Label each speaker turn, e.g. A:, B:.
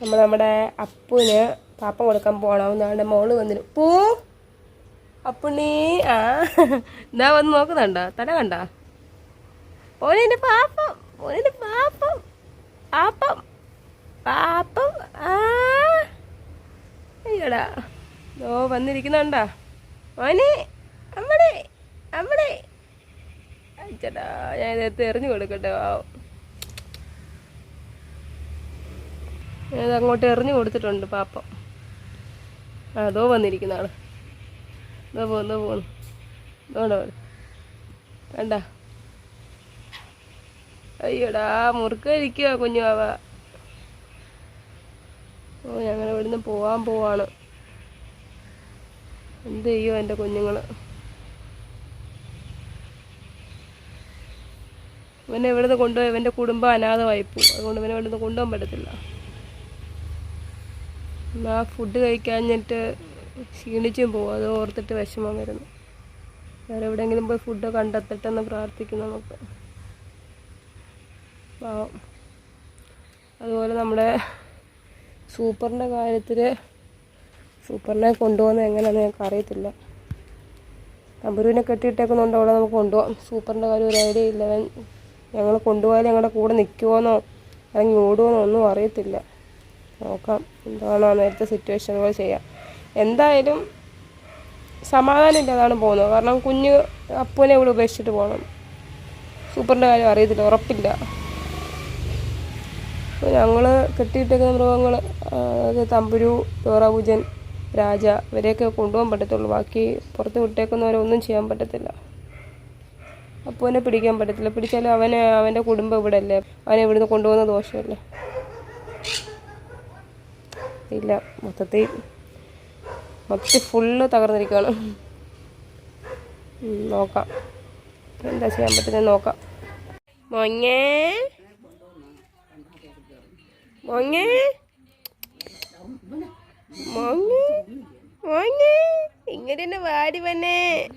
A: നമ്മൾ നമ്മുടെ അപ്പുവിന് പാപ്പ കൊടുക്കാൻ പോകണമെന്നാണ് മോൾ വന്നിന്. പൂ അപ്പുണ്ണി ആ ഇതാ വന്ന് നോക്കുന്നുണ്ടോ? തല കണ്ട? ഓനെ പാപ്പം ഓനെ പാപ്പം പാപ്പം പാപ്പം ആ. അയ്യടാ ഓ വന്നിരിക്കുന്നുണ്ടാ? ഓനെ അമ്മടെ അമ്മടെ. അച്ഛടാ ഞാൻ ഇതെടുത്ത് എറിഞ്ഞു കൊടുക്കട്ടെ പാവം. അങ്ങോട്ട് എറിഞ്ഞു കൊടുത്തിട്ടുണ്ട് പാപ്പം. അതോ വന്നിരിക്കുന്ന ആൾ. ഇതോ പോന്നു പോകുന്നു ഇതോടെ വേണ്ട. അയ്യോടാ മുറുക്ക ഇരിക്കുക കുഞ്ഞു ബാവ ഓ ഞങ്ങൾ ഇവിടുന്ന് പോവാൻ പോവാണ്. എന്ത് ചെയ്യോ എന്റെ കുഞ്ഞുങ്ങൾ ഇവനെ ഇവിടുന്ന് കൊണ്ടുപോയി ഇവന്റെ കുടുംബം അനാഥമായി പോകും അതുകൊണ്ട് ഇവനെ ഇവിടുന്ന് കൊണ്ടുപോകാൻ പറ്റത്തില്ല. എന്നാ ഫുഡ് കഴിക്കാഞ്ഞിട്ട് ക്ഷീണിച്ചും പോകും അത് ഓർത്തിട്ട് വിഷമം വരുന്നു. വേറെ എവിടെയെങ്കിലും പോയി ഫുഡ് കണ്ടെത്തട്ടെന്ന് പ്രാർത്ഥിക്കുന്നു നമുക്ക്. അതുപോലെ നമ്മുടെ സൂപ്പറിന്റെ കാര്യത്തിൽ സൂപ്പറിനെ കൊണ്ടുപോകുന്നത് എങ്ങനെയാണെന്ന് ഞങ്ങൾക്ക് അറിയത്തില്ല. തമ്പുരുവിനെ കെട്ടിയിട്ടേക്കുന്നുണ്ട് അവിടെ നമുക്ക് കൊണ്ടുപോകാം. സൂപ്പറിന്റെ കാര്യം ഒരു ഐഡിയ ഇല്ല. ഞങ്ങൾ കൊണ്ടുപോയാൽ ഞങ്ങളുടെ കൂടെ നിൽക്കുമോന്നോ അല്ലെങ്കിൽ ഓടുമോന്നോ ഒന്നും അറിയത്തില്ല. നോക്കാം എന്താണോ നേരത്തെ സിറ്റുവേഷനുകൾ ചെയ്യാം. എന്തായാലും സമാധാനം ഇല്ലാതാണ് പോകുന്നത്. കാരണം കുഞ്ഞ് അപ്പൂനെ ഇവിടെ ഉപേക്ഷിച്ചിട്ട് പോകണം സൂപ്പറിന്റെ കാര്യം അറിയത്തില്ല ഉറപ്പില്ല. അപ്പോൾ ഞങ്ങൾ കെട്ടിയിട്ടേക്കുന്ന മൃഗങ്ങൾ തമ്പുരു ഡോറാപൂജൻ രാജ ഇവരെയൊക്കെ കൊണ്ടുപോകാൻ പറ്റത്തുള്ളൂ. ബാക്കി പുറത്ത് വിട്ടേക്കുന്നവരെ ഒന്നും ചെയ്യാൻ പറ്റത്തില്ല. അപ്പൂനെ പിടിക്കാൻ പറ്റത്തില്ല. പിടിച്ചാൽ അവനെ അവന്റെ കുടുംബം ഇവിടെ അല്ലേ അവനെ ഇവിടുന്ന് കൊണ്ടുപോകുന്ന ദോഷമല്ലേ? ഇല്ല മൊത്തത്തിൽ മൊത്തത്തിൽ ഫുള്ള് തകർന്നിരിക്കുകയാണ്. നോക്കാം. എന്താ ചെയ്യാൻ പറ്റുന്നത് നോക്കാം. മോങ്ങേ. മോങ്ങേ. മോങ്ങേ. മോങ്ങേ. ഇങ്ങനെ തന്നെ വാടി വന്നേ.